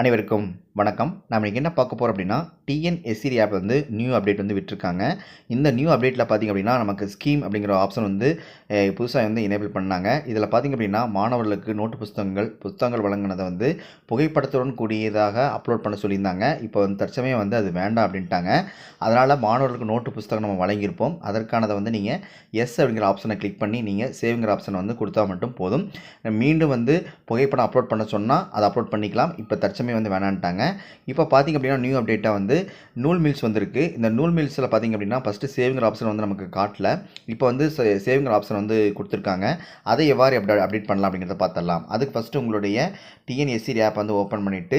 அனைவருக்கும் வணக்கம். நாம் இன்றைக்கி என்ன பார்க்க போகிறோம் அப்படின்னா டிஎன்எஸ்சிரி ஆப் வந்து நியூ அப்டேட் வந்து விட்டுருக்காங்க. இந்த நியூ அப்டேட்டில் பார்த்திங்க அப்படின்னா நமக்கு ஸ்கீம் அப்படிங்கிற ஆப்ஷன் வந்து புதுசாக வந்து எனேபிள் பண்ணாங்க. இதில் பார்த்திங்க அப்படின்னா மாணவர்களுக்கு நோட்டு புஸ்தகங்கள் புத்தகங்கள் வழங்கினதை வந்து புகைப்படத்துடன் கூடியதாக அப்லோட் பண்ண சொல்லியிருந்தாங்க. இப்போ வந்து தற்சமயம் வந்து அது வேண்டாம் அப்படின்ட்டாங்க. அதனால் மாணவர்களுக்கு நோட்டு புஸ்தகம் நம்ம வழங்கியிருப்போம். அதற்கானதை வந்து நீங்கள் எஸ் அப்படிங்கிற ஆப்ஷனை கிளிக் பண்ணி நீங்கள் சேவ்ங்கிற ஆப்ஷனை வந்து கொடுத்தா மட்டும் போதும். மீண்டும் வந்து புகைப்படம் அப்லோட் பண்ண சொன்னால் அதை அப்லோட் பண்ணிக்கலாம். இப்போ தற்சமயம் வந்து வேணான்ட்டாங்க. இப்போ பார்த்திங்க அப்படின்னா நியூ அப்டேட்டாக வந்து நூல் மில்ஸ் வந்திருக்கு. இந்த நூல் மில்ஸில் பார்த்திங்க அப்படின்னா ஃபஸ்ட்டு சேவிங்கிற ஆப்ஷன் வந்து நமக்கு காட்டல. இப்போ வந்து சேவிங்கிற ஆப்ஷன் வந்து கொடுத்துருக்காங்க. அதை எவ்வாறு அப்டே அப்டேட் பண்ணலாம் அப்படிங்கிறத பார்த்துடலாம் அதுக்கு ஃபஸ்ட்டு உங்களுடைய டிஎன்எஸ்சி ஆப் வந்து ஓப்பன் பண்ணிவிட்டு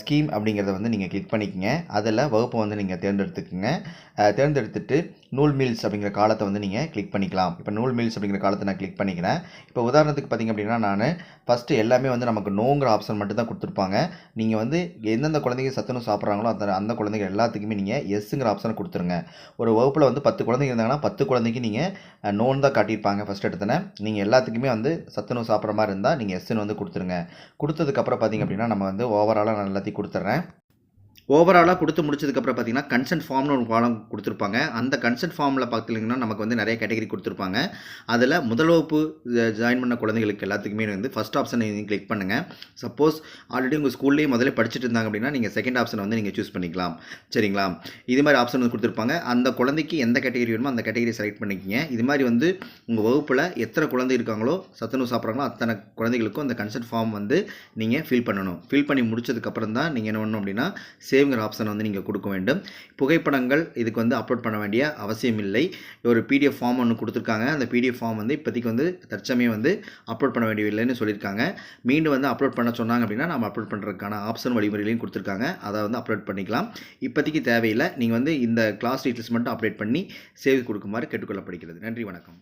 ஸ்கீம் அப்படிங்கிறத வந்து நீங்கள் கிளிக் பண்ணிக்கங்க. அதில் வகுப்பு வந்து நீங்கள் தேர்ந்தெடுத்துக்குங்க. தேர்ந்தெடுத்துட்டு நூல் மில்ஸ் அப்படிங்கிற காலத்தை வந்து நீங்கள் கிளிக் பண்ணிக்கலாம். இப்போ நூல் மில்ஸ் அப்படிங்கிற காலத்தை நான் கிளிக் பண்ணிக்கிறேன். இப்போ உதாரணத்துக்கு பார்த்திங்க அப்படின்னா நான் ஃபஸ்ட்டு எல்லாமே வந்து நமக்கு நோங்கிற ஆப்ஷன் மட்டும் தான் கொடுத்துருப்பாங்க. நீங்கள் வந்து எந்தெந்த குழந்தைங்க சத்துணவு சாப்பிட்றாங்களோ அந்த அந்த குழந்தைங்க எல்லாத்துக்குமே நீங்கள் எஸ்ஸுங்கிற ஆப்ஷனை கொடுத்துருங்க. ஒரு வகுப்பில் வந்து பத்து குழந்தைங்க இருந்தாங்கன்னா பத்து குழந்தைக்கு நீங்கள் நோன் தான் காட்டியிருப்பாங்க ஃபஸ்ட் எடுத்தனே நீங்கள் எல்லாத்துக்குமே வந்து சத்துணவு சாப்பிட்ற மாதிரி இருந்தால் நீங்கள் எஸ்ஸுன்னு வந்து கொடுத்துருங்க. கொடுத்ததுக்கப்புறம் பார்த்திங்க அப்படின்னா நம்ம வந்து ஓவராலாக நான் எல்லாத்தையும் கொடுத்துட்றேன் ஓவராலாக கொடுத்து முடிச்சதுக்கப்புறம் பார்த்தீங்கன்னா கன்சென்ட் ஃபார்ம்னு ஒரு ஃபார்ம் கொடுத்துருப்பாங்க. அந்த கன்சென்ட் ஃபார்மில் பார்த்தீங்கன்னா நமக்கு வந்து நிறைய கேட்டகரி கொடுத்துருப்பாங்க. அதில் முதல் வகுப்பு ஜாயின் பண்ண குழந்தைகளுக்கு எல்லாத்துக்குமே வந்து ஃபஸ்ட் ஆப்ஷனை நீங்கள் கிளிக் பண்ணுங்கள் சப்போஸ் ஆல்ரெடி உங்கள் ஸ்கூல்லேயே முதல்ல படிச்சுட்டு இருந்தாங்க அப்படின்னா நீங்கள் செகண்ட் ஆப்ஷனை வந்து நீங்கள் சூஸ் பண்ணிக்கலாம். சரிங்களா? இது மாதிரி ஆப்ஷன் வந்து கொடுத்துருப்பாங்க. அந்த குழந்தைக்கு எந்த கேட்டகரி வேணுமோ அந்த கேட்டகரி செலக்ட் பண்ணிக்கிங்க. இது மாதிரி வந்து உங்கள் வகுப்பில் எத்தனை குழந்தை இருக்காங்களோ சத்துணவு சாப்பிட்றாங்களோ அத்தனை குழந்தைகளுக்கும் அந்த கன்சென்ட் ஃபார்ம் வந்து நீங்கள் ஃபில் பண்ணணும். ஃபில் பண்ணி முடிச்சதுக்கப்புறம் தான் நீங்கள் என்ன பண்ணணும் அப்படின்னா சேவ்ங்கிற ஆப்ஷனை வந்து நீங்கள் கொடுக்க வேண்டும். புகைப்படங்கள் இதுக்கு வந்து அப்லோட் பண்ண வேண்டிய அவசியம் இல்லை. ஒரு பிடிஎஃப் ஃபார்ம் ஒன்று கொடுத்துருக்காங்க. அந்த பிடிஎஃப் ஃபார்ம் வந்து இப்போதைக்கு வந்து தற்சமயம் வந்து அப்லோட் பண்ண வேண்டியதில்லைன்னு சொல்லியிருக்காங்க. மீண்டும் வந்து அப்லோட் பண்ண சொன்னாங்க அப்படின்னா நம்ம அப்லோட் பண்ணுறதுக்கான ஆப்ஷன் வழிமுறையிலையும் கொடுத்துருக்காங்க. அதை வந்து அப்லோட் பண்ணிக்கலாம். இப்போதைக்கு தேவையில்லை. நீங்கள் வந்து இந்த கிளாஸ் டீட்டெயில்ஸ் மட்டும் அப்டேட் பண்ணி சேவ் கொடுக்குமாறு கேட்டுக்கொள்ளப்படுகிறது. நன்றி வணக்கம்.